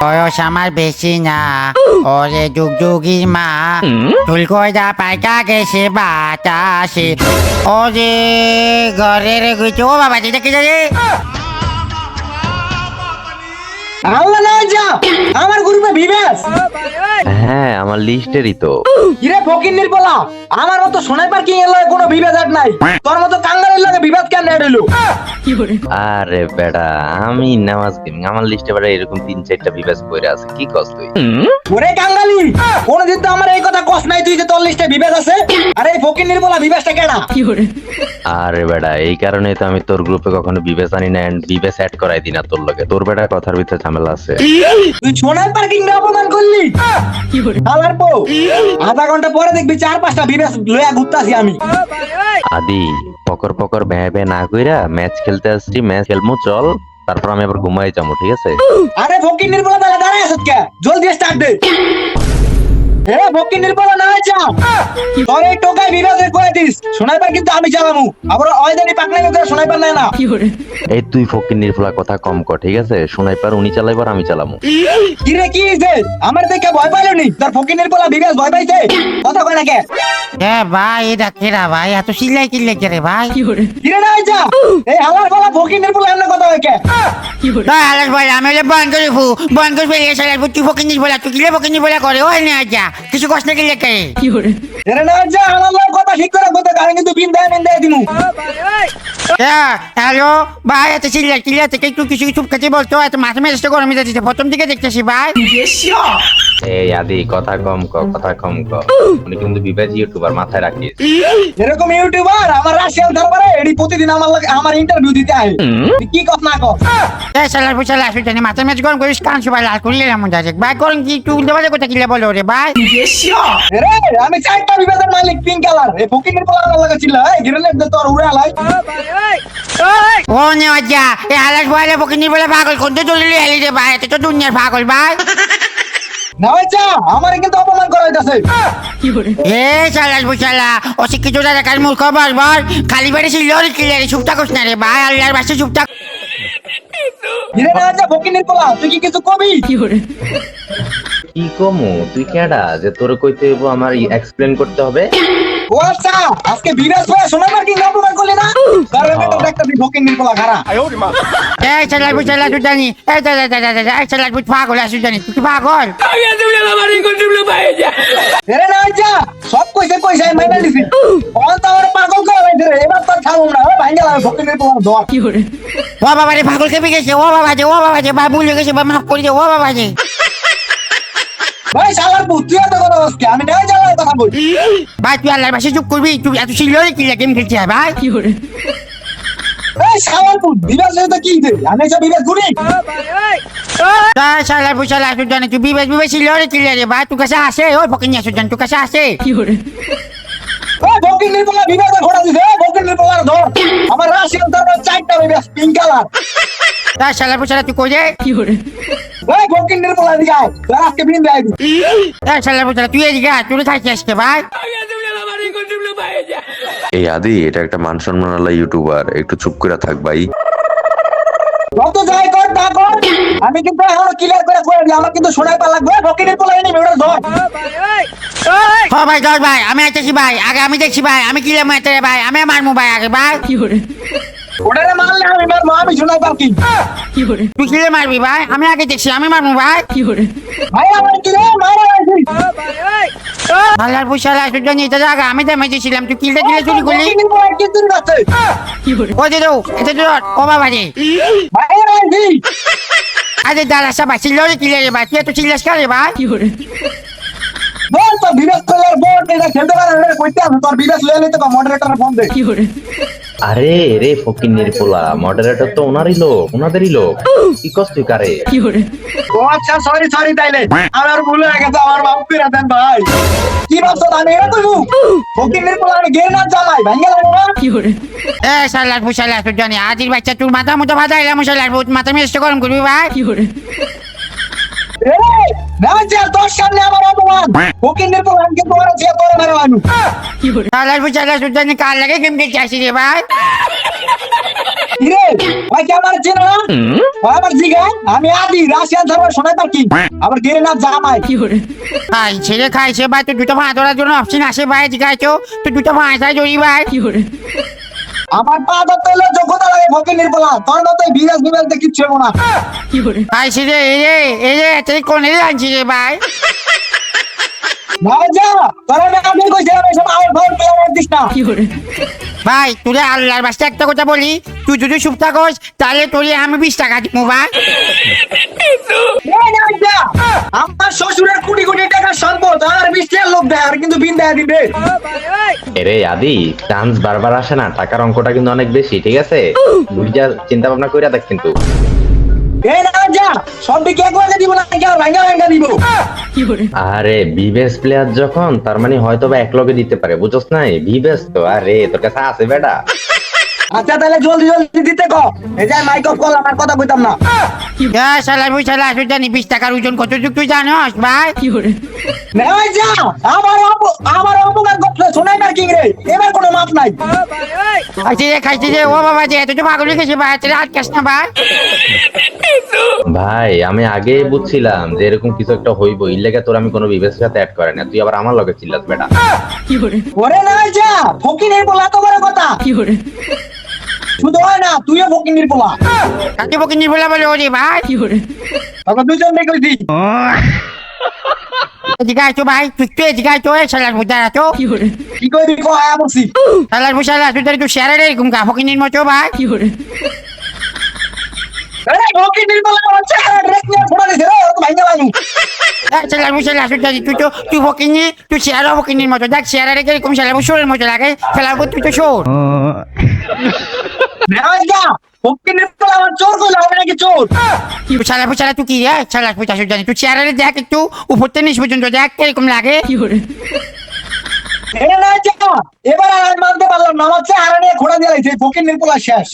বয়স আমার বেশি না। ওরে যুগ যুগির মা চুল কয়দা পাইকা গেছে বাতাসে ওরে ঘরের গুছো ও বাবা যেটা কি জানি আল্লাহ না যা আমার বিবেশ হ্যাঁ আমার লিস্টেরই তো। ফকির নির্বলা আমার মতো সোনাই পার্কিং এর লগে কোনো বিভেদ আর নাই। তোর মতো কাঙ্গালের লগে বিভেদ কেন আরে বেটা আমি নামাজ গেমিং আমার লিস্টে বেটা এরকম তিন চারটা করে আছে কি কস তুই? ওরে কাঙ্গালি কোনদিন তো আমার এই কথা কস নাই তুই যে তোর লিস্টে বিভেদ আছে? আরে এই নির্বলা বিভেদটা কেডা? আরে বেটা এই কারণে তো আমি তোর গ্রুপে কখনো বিবেচ আনি না and বিবেচ অ্যাড করাই দিই না তোর লগে। তোর বেটা কথার ভিতরে ঝামেলা আছে। তুই সোনাই পার্কিং অপমান করলি? আলার পো আধা ঘণ্টা পরে দেখবি চার পাঁচটা বিবেদ লয়া ঘুরতাছি আমি। আদি পকর পকর ভ্যা ভ্যাঁ না কইরা ম্যাচ খেলতে আসছি ম্যাচ খেলমু চল। তারপর আমি আবার ঘুমাই যাব ঠিক আছে? আরে ফকির নির্বলা তাহলে দাঁড়ায় আছিস কে? জলদি স্টার্ট দে। এ ফকির নির্বলা না যা তোর এই টোকাই বিবেদ করে দিস। সোনাইবার কিন্তু আমি চালামু আবার অয়দানি পাকনাই করে সোনাইবার নাই না। এই তুই ফকির কথা কম কর ঠিক আছে? শোনাই পার উনি চালাইবার আমি চালামু কি হইছে? আমার দেখে ভয় পাইলো নি? তোর ফকির নির্বলা বিবেদ ভয় পাইছে? কথা কয় না কে? এ ভাই এটা কেরা ভাই এত চিল্লাই চিল্লাই কে রে ভাই? কিরে? না যা এই হালার বলা ফকির নির্বলা এমন কথা হয় কে? তাই আলাস ভাই আমি হলে বন্ধ করে ফু বন্ধ করে ফেলে লাগবো তুই ফকিনিস বলা তুই কিলে বলা করে? ওই না যা। কিছু কষ্ট না কিলে কে এরে না যা কথা ঠিক করে কথা কারণ কিন্তু বিন দেয় বিন দেয় দিমু। হ্যালো ভাই এত থেকে একটু কিছু চুপ খেতে বলতো এত মাথা মেরেছে গরমে যাচ্ছে প্রথম দিকে দেখতেছি ভাই। এই আদি কথা কম ক কথা কম ক। উনি কিন্তু বিবেচ ইউটিউবার মাথায় রাখিস এরকম ইউটিউবার আমার রাশিয়ান দরবারে এডি প্রতিদিন আমার লাগে আমার ইন্টারভিউ দিতে আয় কি কথা না কর এ সালার পুষা লাস জানি মাথা মেজ গরম করিস কান সবাই লাল করলে এমন যাচ্ছে ভাই গরম কি একটু উল্টো কথা কিলে বলো রে ভাই। আমি চারটা বিবাদের মালিক পিঙ্ক কালার এই ফকিনের পোলা আমার লাগে ছিল এই গ্রেনেড দে তোর উড়ে আলাই। ও নে যা এ আলাস বলে ফকিনি বলে পাগল কোনটা চলে হেলি রে ভাই তো দুনিয়ার পাগল ভাই। না হয়েছে আমার কিন্তু অপমান এ সালাস মূর্খ খালি বাড়ি ছিল রে কিলে রে চুপটা করছ না রে ভাই আল্লাহর বাসে চুপটা ধীরে না যা ফকিনের পোলা তুই কি কিছু কবি? কি কমু? তুই কেডা? যে তোর কইতে হইবো আমার এক্সপ্লেন করতে হবে। ও আচ্ছা আজকে বিরাজ শোনা না কি অপমান না? কারণ এটা একটা তুই ফকিনের পোলা খারা এই সালাস বুঝালা তুই জানি। এই দাদা দাদা দাদা এই সালাস বুঝ পাগল আসু জানি। তুই কি পাগল? ধীরে না। যা। সব কইছে কইছে আমি মাইনা দিছি। অন তো আমার পাগল করে রে। এবার তো ছাড়ব না। ও ভাঙ্গা লাগে বাবা রে পাগল কেঁপে গেছে। ও বাবা যে ও বাবা যে ভুলে গেছে ভাই মাফ করে দে। ও বাবা যে। ভাই শালার পুত তুই এত কথা বলছিস আমি নাই জ্বালায় কথা বলি। ভাই তুই আল্লাহর বাসে চুপ করবি তুই এত ছিল রে কিলে গেম খেলছি ভাই। এই শালার পুত বিরাজ কি দে আমি সব বিরাজ ঘুরি তাই সালার বুঝালা তুই জানি তুই বিবেশ বিবেশ ছিল রে কিলে রে ভাই? তুই কাছে আসে ওই ফকিনি আসু জানি তুই কাছে আসে। ও ফকিনের পোলা বিরাজ ঘোড়া দিছে ও ফকিনের ধর আমার রাশিয়ান দরবার চারটা বিরাজ পিঙ্ক কালার তাই সালার বুঝালা তুই কই রে ওই ফকিনের পোলা দিকে আয়। তোর আজকে বিন দেয় তাই সালার বুঝালা তুই এদিকে আয় তুই খাইছি আজকে ভাই? এই আদি এটা একটা মান সম্মানালা ইউটিউবার একটু চুপ করে থাক ভাই। যত যাই কর তা কর। আমি কিন্তু এখনও ক্লিয়ার করে দিই আমার কিন্তু শোনাই পা লাগবে ফকিনের পোলা এনে ওটা ধর হ ভাই দশ ভাই আমি আইতেছি ভাই আগে আমি দেখছি ভাই আমি কিলে মারতে ভাই আমি মারমু ভাই আগে ভাই। ওটারে মারলে আমি মারবো আমি শোনাই পারকি তুই কিলে মারবি ভাই? আমি আগে দেখছি আমি মারমু ভাই। ভাই আমার কি রে? মারা আল্লাহর এটা জায়গা আমি তো মেজেছিলাম তুই কিলটা কিলে চুরি করলি? কি তুই যাচ্ছে ও যে দৌ এটা তো ও বাবা রে। আরে দাদা সবাই ছিল রে কিলে রে ভাই। তুই এত চিল্লাস কে ভাই বল তো বিরাজ প্লেয়ার বোর্ড এটা খেলতে পারে না কইতে আছে তোর বিরাজ লয়ে নিতে মডারেটর ফোন দে। আরে রে ফকির নির্ফলা মডারেটর তো ওনারই লোক ওনাদেরই লোক। কি কস তুই কারে ও আচ্ছা সরি সরি তাইলে। আমার ভুল হয়ে গেছে আমার বাপ ফিরা দেন ভাই। কি ভাবছ আমি এটা কইবো? ফকিনের পোলা আমি গের না জামাই ভাঙ্গা লাগবো না? এ তুই জানি আজির বাচ্চা তোর মাথা মতো সালার মাথা মেরে গরম করবি ভাই। এ না যা তোর সামনে আমার অপমান। ফকিনের পোলা আমি মারো বুঝালা লাগে গেম খেলতে আসি রে ভাই? আদি রাশিয়ান থাকব শোনাই পারকি আবার গেরে না জামাই খাইছে রে খাইছে ভাই তুই দুটো ভাঁ ধরার জন্য অপশন আসে ভাই জিজ্ঞাসা তুই দুটো ভাঁ চাই জড়ি ভাই। আমার পা ধরতে হলে যোগ্যতা লাগে ফকির নির্বলা তোর মতো বিরাজ বিরাজ দেখি না রে এই রে এই রে তুই কোন রে আনছি রে ভাই? ভাই যা তোর আমি কইছিলাম এসব আমার ঘর পেয়ে আমার দিস না। ভাই তুই আল্লাহর বাস্তে একটা কথা বলি তুই যদি চুপ থাকস তাহলে তোর আমি বিশ টাকা দিব ভাই। না আমার শ্বশুরের কোটি কোটি টাকার সম্পদ আর লোক দেয় আর কিন্তু বিন দেয় দিবে। এরে আদি চান্স বারবার আসে না টাকার অঙ্কটা কিন্তু অনেক বেশি ঠিক আছে? বুঝা চিন্তা ভাবনা দেখ কিন্তু। আরে বিবেস প্লেয়ার যখন তার মানে হয়তো বা এক লগে দিতে পারে বুঝছ নাই? বিবেস তো আরে তোর কাছে আছে বেটা। আচ্ছা তাহলে জলদি জলদি দিতে কো। এই যে মাইক অফ করলাম আর কথা কইতাম না। শালা মুই শালা আসলে জানি বিশ টাকার ওজন কত তুই জানোস ভাই? নেওয়াই যা আমার অপ- আমার করতে শোনাই না কি রে এবার কোনো মাপ নাই। রে খাইছে রে ও বাবা যে এত তো পাগল গেছে ভাই তাহলে আটকাস না ভাই? ভাই আমি আগে বুঝছিলাম যে এরকম কিছু একটা হইব লেগে তোর আমি কোনো বিবেসের সাথে অ্যাড করে না তুই আবার আমার লগে চিল্লাস বেটা। ওরে নাই যা ফকিনের বলা তো বড় কথা। শুধু হয় না তুইও ফকিনের বলা কাকে বকে নিবলা বলে ওরে ভাই? তখন দুজন দেখে দি আইছো ভাই তুই তো আইছো এই শালার মুদ্রা আছো কি কইবি কো আয়া বলছি। শালার মুশালা তুই তুই শেয়ারে এরকম গা ফকিনির মতো ভাই। আরে ফকিনের বলা হচ্ছে ড্রেস নিয়ে ফোড়া দিছে রে তো লাগু এই শালার মুশালা তুই তাহলে তুই তো তুই ফকিনি তুই শেয়ারও ফকিনির মতো দেখ শেয়ারে রেখে এরকম শালার মুসুরের মতো লাগে। শালার তুই তো শোর। তুই কি রে? তুই তাসু জানি তুই শেয়ারে দেখ একটু উপর থেকে নিচ পর্যন্ত দেখ কীরকম লাগে। এবার আর মানতে পারলাম না আমার চেহারা নিয়ে ঘোড়া দিয়ে ফকির নির্পলা শেষ।